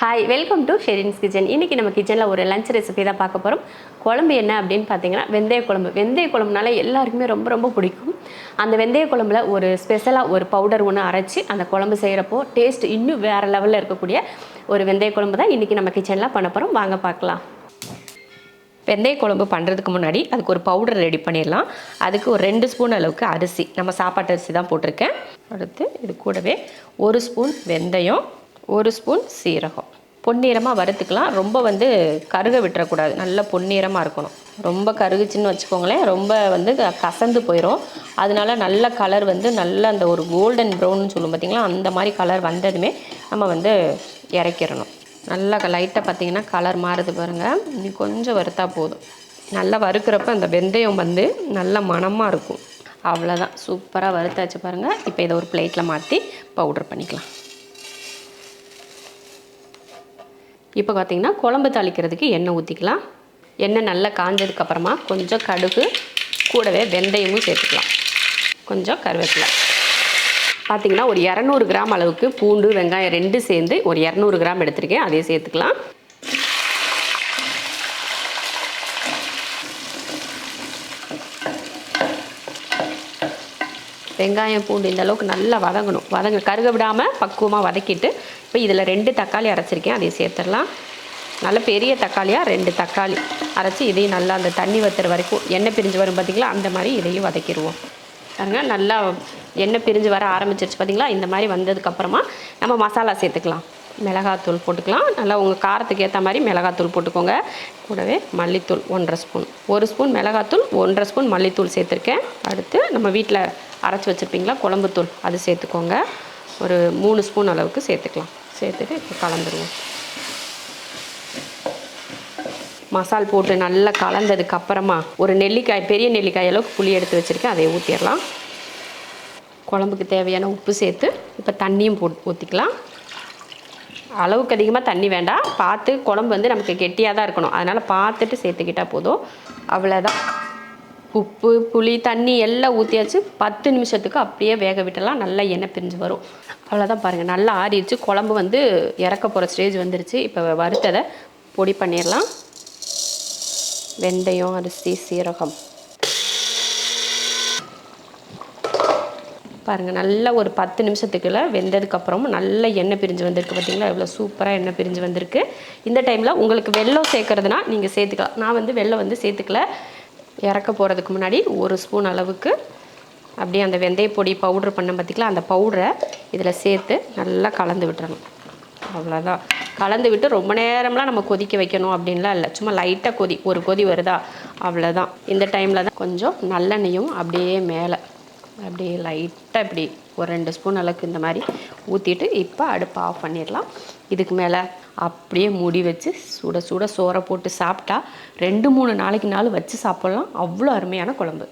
Hi welcome to Sherin's kitchen இன்றைக்கி நம்ம கிச்சனில் ஒரு லஞ்ச் ரெசிபி தான் பார்க்க போகிறோம் குழம்பு என்ன அப்படின்னு பார்த்தீங்கன்னா வெந்தய குழம்பு. வெந்தய குழம்புனால எல்லாருக்குமே ரொம்ப ரொம்ப பிடிக்கும். அந்த வெந்தய குழம்புல ஒரு ஸ்பெஷலாக ஒரு பவுடர் ஒன்று அரைச்சி அந்த குழம்பு செய்கிறப்போ டேஸ்ட் இன்னும் வேறு லெவலில் இருக்கக்கூடிய ஒரு வெந்தய குழம்பு தான் இன்றைக்கி நம்ம கிச்சனில் பண்ண போகிறோம் வாங்க பார்க்கலாம். வெந்தய குழம்பு பண்ணுறதுக்கு முன்னாடி அதுக்கு ஒரு பவுடர் ரெடி பண்ணிடலாம். அதுக்கு ஒரு ரெண்டு ஸ்பூன் அளவுக்கு அரிசி. நம்ம சாப்பாட்டு அரிசி தான் போட்டிருக்கேன். அடுத்து இது கூடவே ஒரு ஸ்பூன் வெந்தயம் ஒரு ஸ்பூன் சீரகம். பொன்னிறமாக வறுத்துக்கலாம். ரொம்ப வந்து கருக விட்டுறக்கூடாது. நல்ல பொன்னிறமாக இருக்கணும். ரொம்ப கருகுச்சின்னு வச்சுக்கோங்களேன். ரொம்ப வந்து க- கசந்து போயிடும் அதனால நல்ல கலர் வந்து நல்ல அந்த ஒரு கோல்டன் ப்ரௌன்னு சொல்லும் பார்த்திங்களா அந்த மாதிரி கலர் வந்ததுமே நம்ம வந்து இறக்கிடணும் நல்லா லைட்டாக பார்த்தீங்கன்னா கலர் மாறுது பாருங்கள் இன்னும் கொஞ்சம் வறுத்தா போதும். நல்லா வறுக்கிறப்ப அந்த வெந்தயம் வந்து நல்ல மணமாக இருக்கும். அவ்வளோதான் சூப்பராக வறுத்தாச்சு பாருங்கள் இப்போ இதை ஒரு பிளேட்டில் மாற்றி பவுடர் பண்ணிக்கலாம். இப்போ பார்த்தீங்கன்னா குழம்பு தாளிக்கிறதுக்கு எண்ணெய் ஊற்றிக்கலாம். எண்ணெய் நல்லா காஞ்சதுக்கப்புறமா கொஞ்சம் கடுகு கூடவே வெந்தயமும் சேர்த்துக்கலாம். கொஞ்சம் கருவேப்பிலை. பார்த்தீங்கன்னா ஒரு இரநூறு கிராம் அளவுக்கு பூண்டு வெங்காயம் ரெண்டு சேர்ந்து ஒரு இரநூறு கிராம் எடுத்திருக்கேன். அதையும் சேர்த்துக்கலாம். வெங்காயம் பூண்டு இந்த அளவுக்கு நல்லா வதங்கணும். வதங்க கருக விடாமல் பக்குவமாக வதக்கிட்டு இப்போ இதில் ரெண்டு தக்காளி அரைச்சிருக்கேன். அதையும் சேர்த்துடலாம். நல்ல பெரிய தக்காளியாக ரெண்டு தக்காளி அரைச்சி இதையும் நல்லா அந்த தண்ணி வத்துற வரைக்கும் எண்ணெய் பிரிஞ்சு வரும் பார்த்தீங்களா அந்த மாதிரி இதையும் வதக்கிடுவோம். பாருங்க நல்லா எண்ணெய் பிரிஞ்சு வர ஆரம்பிச்சிருச்சு பார்த்தீங்களா இந்த மாதிரி வந்ததுக்கப்புறமா நம்ம மசாலா சேர்த்துக்கலாம். மிளகாத்தூள் போட்டுக்கலாம். நல்லா உங்கள் காரத்துக்கு ஏற்ற மாதிரி மிளகாத்தூள் போட்டுக்கோங்க. கூடவே மல்லித்தூள் ஒன்றரை ஸ்பூன். ஒரு ஸ்பூன் மிளகாத்தூள் ஒன்றரை ஸ்பூன் மல்லித்தூள் சேர்த்துருக்கேன். அடுத்து நம்ம வீட்டில் அரைச்சி வச்சுருப்பீங்களா குழம்புத்தூள் அது சேர்த்துக்கோங்க. ஒரு மூணு ஸ்பூன் அளவுக்கு சேர்த்துக்கலாம். சேர்த்துட்டு இப்போ கலந்துருவோம். மசால் போட்டு நல்லா கலந்ததுக்கு அப்புறமா ஒரு நெல்லிக்காய் பெரிய நெல்லிக்காய் அளவுக்கு புளி எடுத்து வச்சுருக்கேன். அதை ஊற்றிடலாம் குழம்புக்கு தேவையான உப்பு சேர்த்து இப்போ தண்ணியும் போட்டு ஊற்றிக்கலாம் அளவுக்கு அதிகமாக தண்ணி வேண்டாம். பார்த்து குழம்பு வந்து நமக்கு கெட்டியாக தான் இருக்கணும். அதனால் பார்த்துட்டு சேர்த்துக்கிட்டால் போதும். அவ்வளோதான் உப்பு புளி தண்ணி எல்லாம் ஊற்றியாச்சு பத்து நிமிஷத்துக்கு அப்படியே வேக விட்டலாம் நல்லா எண்ணெய் பிரிஞ்சு வரும். அவ்வளோதான் பாருங்கள் நல்லா ஆறிடுச்சு. குழம்பு வந்து இறக்க போகிற ஸ்டேஜ் வந்துருச்சு. இப்போ வறுத்ததை பொடி பண்ணிடலாம். வெந்தயம் அரிசி சீரகம். பாருங்கள் நல்லா ஒரு பத்து நிமிஷத்துக்குள்ள வெந்ததுக்கப்புறமும் நல்ல எண்ணெய் பிரிஞ்சு வந்திருக்கு பார்த்தீங்களா எவ்வளோ சூப்பராக எண்ணெய் பிரிஞ்சு வந்திருக்கு. இந்த டைமில் உங்களுக்கு வெள்ளம் சேர்க்கறதுனா நீங்கள் சேர்த்துக்கலாம். நான் வந்து வெள்ளம் வந்து சேர்த்துக்கல. இறக்க போகிறதுக்கு முன்னாடி ஒரு ஸ்பூன் அளவுக்கு அப்படியே அந்த வெந்தய பொடி பவுட்ரு பண்ண பார்த்திங்களா அந்த பவுடரை இதில் சேர்த்து நல்லா கலந்து விட்டுறணும். அவ்வளோதான் கலந்து விட்டு ரொம்ப நேரம்லாம் நம்ம கொதிக்க வைக்கணும் அப்படின்லாம் இல்லை. சும்மா லைட்டாக கொதி ஒரு கொதி வருதா? அவ்வளோதான் இந்த டைமில் தான் கொஞ்சம் நல்லெண்ணெயும் அப்படியே மேலே அப்படியே லைட்டாக இப்படி ஒரு ரெண்டு ஸ்பூன் அளவுக்கு இந்த மாதிரி ஊற்றிட்டு இப்போ அடுப்பை ஆஃப் பண்ணிடலாம். இதுக்கு மேலே அப்படியே மூடி வச்சு சுட சுட சோறை போட்டு சாப்பிட்டா ரெண்டு மூணு நாளைக்கு நாள் வச்சு சாப்பிட்லாம். அவ்வளோ அருமையான குழம்பு.